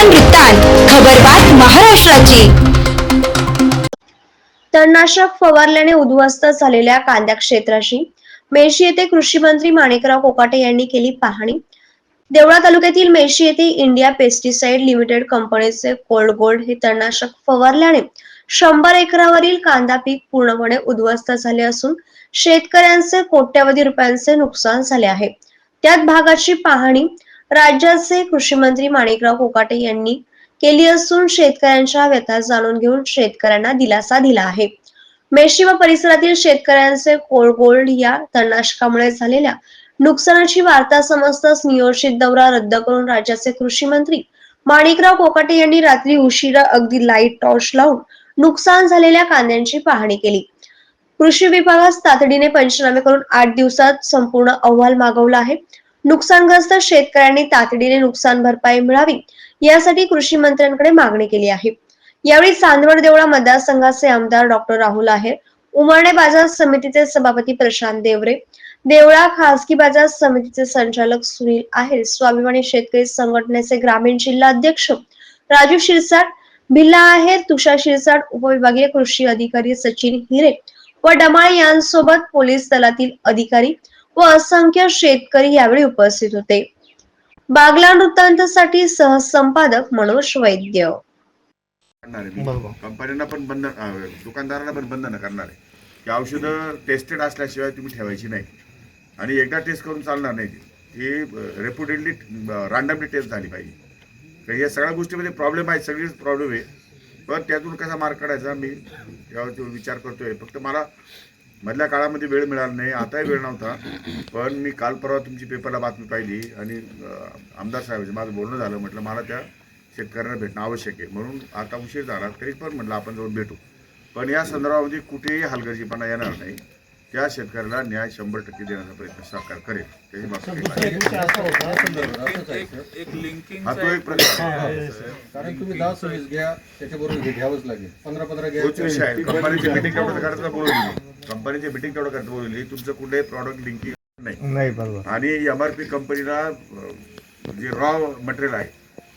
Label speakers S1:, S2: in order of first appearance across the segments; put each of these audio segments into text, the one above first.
S1: बागलान वृत्तांत खबरबात महाराष्ट्राची.
S2: तणनाशक फवारल्याने उद्ध्वस्त झालेल्या कांद्या क्षेत्राशी मेशी येथे कृषी मंत्री माणिकराव कोकाटे यांनी केली पाहणी. देवळा तालुक्यातील मेशी येथे इंडिया पेस्टिसाइड लिमिटेड कंपनीचे कोल्ड गोल्ड हे तणनाशक फवारल्याने शंभर एकरावरील कांदा पीक पूर्णपणे उद्ध्वस्त झाले असून शेतकऱ्यांचे कोट्यवधी रुपयांचे नुकसान झाले आहे. त्यात भागाची पाहणी राज्याचे कृषी मंत्री माणिकराव कोकाटे यांनी केली असून शेतकऱ्यांच्या व्यथा जाणून घेऊन शेतकऱ्यांना दिलासा दिला आहे. मेशी व परिसरातील शेतकऱ्यांचे कोळगोल्ड या तणनाशकामुळे झालेल्या नुकसानाची वार्ता समजताच नियोजित दौरा रद्द करून राज्याचे कृषी मंत्री माणिकराव कोकाटे यांनी रात्री उशिरा अगदी लाइट टॉर्च लावून नुकसान झालेल्या कांद्यांची पाहणी केली. कृषी विभागास तातडीने पंचनामे करून आठ दिवसात संपूर्ण अहवाल मागवला आहे. नुकसानग्रस्त शेतकऱ्यांनी तातडीने नुकसान भरपाई मिळावी यासाठी कृषी मंत्र्यांकडे मागणी केली आहे. यावेळी चांदवड देवळा मतदारसंघाचे आमदार डॉक्टर राहुल आहेर उमरणे बाजार समितीचे सभापती प्रशांत देवरे देवळा खासगी बाजार समितीचे संचालक सुनील आहेर स्वाभिमानी शेतकरी संघटनेचे ग्रामीण जिल्हा अध्यक्ष राजू शिरसाट भिल्ला आहेर तुषार शिरसाट उपविभागीय कृषी अधिकारी सचिन हिरे व डमाळे यांसोबत पोलीस दलातील अधिकारी व असंख्य शेतकरी यावेळी उपस्थित होते. बागला वृत्तांतासाठी सहसंपादक मनोज वैद्य.
S3: करणार आहे मी.
S4: बरोबर.
S3: कंपन्यांना पण बंद अं, दुकानदारांना पण बंधन करणार. आहे की औषधं टेस्टेड असल्याशिवाय तुम्ही ठेवायची नाही. आणि एकदा टेस्ट करून चालणार नाही. ती रेप्युटेडली रँडमली टेस्ट झाली पाहिजे. तर या सगळ्या गोष्टीमध्ये प्रॉब्लेम आहे सगळीच प्रॉब्लेम आहे. पण त्यातून कसा मार्क काढायचा मी यावरती विचार करतोय. फक्त मला मधल्या काळामध्ये वेळ मिळाला नाही आताही वेळ नव्हता. पण मी काल परवा तुमची पेपरला बातमी पाहिली आणि आमदार साहेबांचं माझं बोलणं झालं म्हटलं मला त्या शेतकऱ्यांना भेटणं आवश्यक आहे. म्हणून आता उशीर झाला तरी पण म्हटलं आपण जाऊन भेटू. पण या संदर्भामध्ये कुठेही हलगर्जीपणा येणार नाही. त्या शेतकऱ्याला न्याय शंभर टक्के देण्याचा प्रयत्न सरकार करेल. त्याची
S5: लिंकिंग
S3: हा तो एक प्रकार आहे.
S4: कारण तुम्ही दहा सर्व्हिस घ्या त्याच्याबरोबर हे घ्यावंच लागेल. पंधरा पंधरा घ्या.
S3: तोच विषय आहे. कंपनीची मिटिंग तेवढं करता बोलवली. कंपनीची मिटिंग तेवढं करता बोलवली. तुमचं कुठेही प्रॉडक्ट लिंकिंग नाही.
S4: नाही बरोबर.
S3: आणि एम आर पी कंपनीला जे रॉ मटेरियल आहे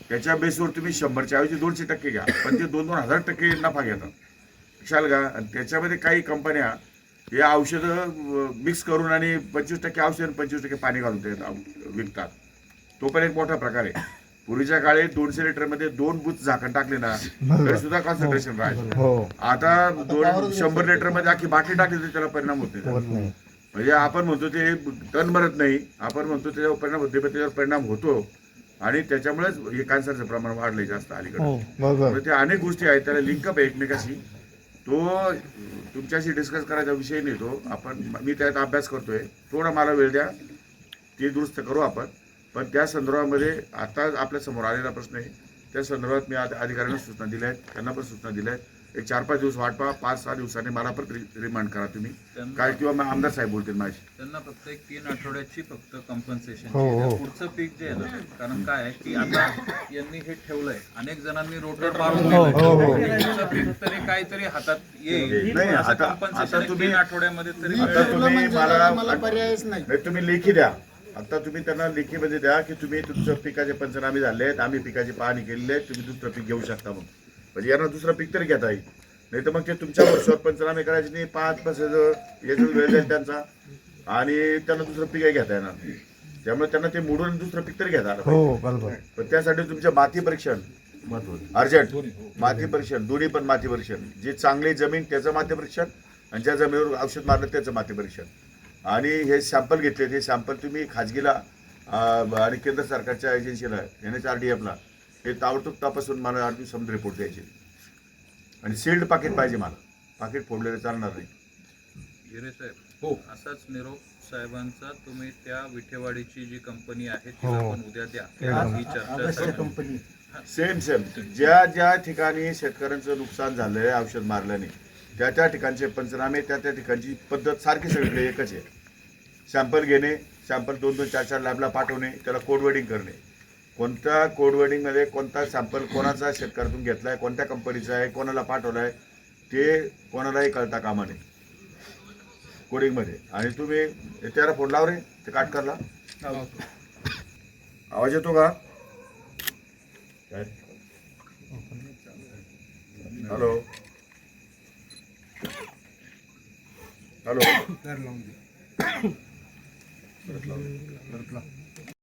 S3: त्याच्या बेसवर तुम्ही शंभरच्या ऐवजी दोनशे टक्के घ्या. पण ते दोन दोन हजार टक्के नफा घेतात विशाल का आणि त्याच्यामध्ये काही कंपन्या हे औषधं मिक्स करून आणि पंचवीस टक्के औषध आणि पंचवीस टक्के पाणी घालून ते विकतात. तो पण एक मोठा प्रकार आहे. पूर्वीच्या काळी दोनशे लिटरमध्ये दोन बुथ झाकण टाकले ना तरी सुद्धा कॉन्सन्ट्रेशन राहायचं.
S4: हो.
S3: आता दोन शंभर लिटरमध्ये आखी बाटली टाकली तर त्याला परिणाम होत नाही. म्हणजे आपण म्हणतो ते टन भरत नाही आपण म्हणतो त्याच्यावर परिणाम होते पण त्याच्यावर परिणाम होतो. आणि त्याच्यामुळेच हे कॅन्सरचं प्रमाण वाढलंय जास्त अलीकडे.
S4: हो
S3: म्हणजे ते अनेक गोष्टी आहेत त्याला लिंकअप आहे एकमेकाशी. तो तुमच्याशी डिस्कस करायचा विषय नाही तो. आपण मी त्यात अभ्यास करतोय. थोडा मला वेळ द्या. ते दुरुस्त करू आपण. पण त्या संदर्भामध्ये आता आपल्यासमोर आलेला प्रश्न आहे. त्या संदर्भात मी आता अधिकाऱ्यांना सूचना दिल्या आहेत. त्यांना पण सूचना दिल्या आहेत. एक चार पाच दिवस वाट पहा पाच सहा दिवसांनी मला पण रिमांड करा तुम्ही. काय किंवा मग आमदार साहेब बोलतील माझी.
S5: त्यांना फक्त एक तीन आठवड्याची फक्त कॉम्पन्सेशन
S4: हो, हो.
S5: पुढचं पीक जे आहे ना कारण काय आहे की आता यांनी हे ठेवलंय. अनेक जणांनी रोटर मारून
S4: हो, हो, हो.
S5: दिलंय. पुढचं पीक तरी काहीतरी हातात येईल.
S3: नाही,
S5: असं
S3: आता- तुम्ही-
S5: तीन आठवड्यामध्ये तरी
S3: आता
S5: मिळेल.
S3: तुम्ही मला नाही, तुम्ही लेखी द्या. आता तुम्ही त्यांना लेखीमध्ये द्या की तुम्ही तुमचं पिकाचे पंचनामे झाले आहेत आम्ही पिकाची पाहणी केलेली आहे तुम्ही दुसरं पीक घेऊ शकता मग म्हणजे यांना दुसरं पीक तरी घेता येईल. नाही तर मग ते तुमच्या वर्षावर पंचनामे करायचे नाही पाच पाच याचा वेळ जाईल त्यांचा. आणि त्यांना दुसरं पीकही घेता येणार. त्यामुळे त्यांना ते मोडून दुसरं पीक तरी घेता.
S4: हो बरोबर.
S3: पण त्यासाठी तुमचं माती परीक्षण. अर्जंट. माती परीक्षण. दोन्ही पण माती परीक्षण. जी चांगली जमीन त्याचं माती परीक्षण. आणि ज्या जमिनीवर औषध मारलं त्याचं माती परीक्षण. आणि हे सॅम्पल घेतले हे सॅम्पल तुम्ही खाजगीला आणि केंद्र सरकारच्या एजन्सीला एन एच आर डी एफला हे ताबडतोब तपासून मला आठ दिवसामध्ये रिपोर्ट द्यायचे. आणि सील्ड पाकिट पाहिजे मला. पाकिट फोडलेलं चालणार नाही.
S5: हिरे साहेब हो. असाच निरोप साहेबांचा तुम्ही त्या विठेवाडीची जी कंपनी आहे तिला
S4: हो.
S5: पण उद्या द्या. ही चर्चा
S3: सेम सेम ज्या ज्या ठिकाणी शेतकऱ्यांचं नुकसान झालंय औषध मारल्याने त्या त्या ठिकाणचे पंचनामे त्या त्या ठिकाणची पद्धत सारखी सगळीकडे एकच आहे. सॅम्पल घेणे सॅम्पल दोन दोन चार चार लॅबला पाठवणे त्याला कोडवर्डिंग करणे. कोणत्या कोडवर्डिंगमध्ये कोणता सॅम्पल कोणाचा शेतकऱ्यातून घेतलाय कोणत्या कंपनीचा आहे कोणाला पाठवलाय ते कोणालाही कळता कामा नये कोडिंगमध्ये. आणि तुम्ही त्याला फोन लाव रे ते काट करला. आवाज येतो का? काय? हॅलो. हॅलो.
S4: परत लावून. परत लावून.